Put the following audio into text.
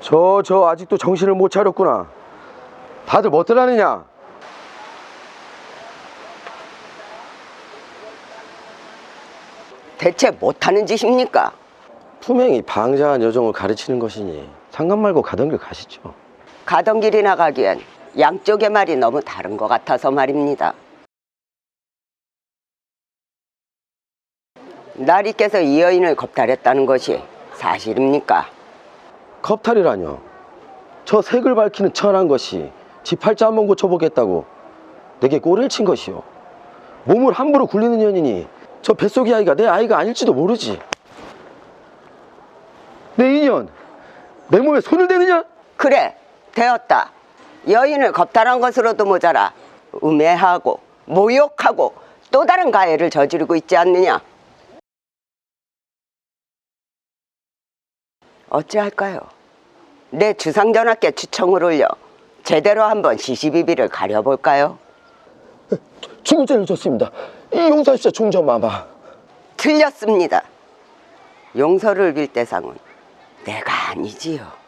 저, 저 아직도 정신을 못 차렸구나. 다들 뭐 들 하느냐? 대체 못하는 짓입니까? 투명히 방자한 여정을 가르치는 것이니 상관 말고 가던 길 가시죠. 가던 길이 나 가기엔 양쪽의 말이 너무 다른 것 같아서 말입니다. 나리께서 이 여인을 겁탈했다는 것이 사실입니까? 겁탈이라뇨. 저 색을 밝히는 천한 것이 지 팔자 한번 고쳐보겠다고 내게 꼬리를 친 것이오. 몸을 함부로 굴리는 년이니 저 뱃속의 아이가 내 아이가 아닐지도 모르지. 내 인연, 내 몸에 손을 대느냐? 그래, 되었다. 여인을 겁탈한 것으로도 모자라 음해하고 모욕하고 또 다른 가해를 저지르고 있지 않느냐? 어찌할까요? 내 주상전하께 추청을 올려 제대로 한번 시시비비를 가려볼까요? 중국제를 줬습니다. 이 용서하십시오, 중전마마. 틀렸습니다. 용서를 빌 대상은 내가 아니지요.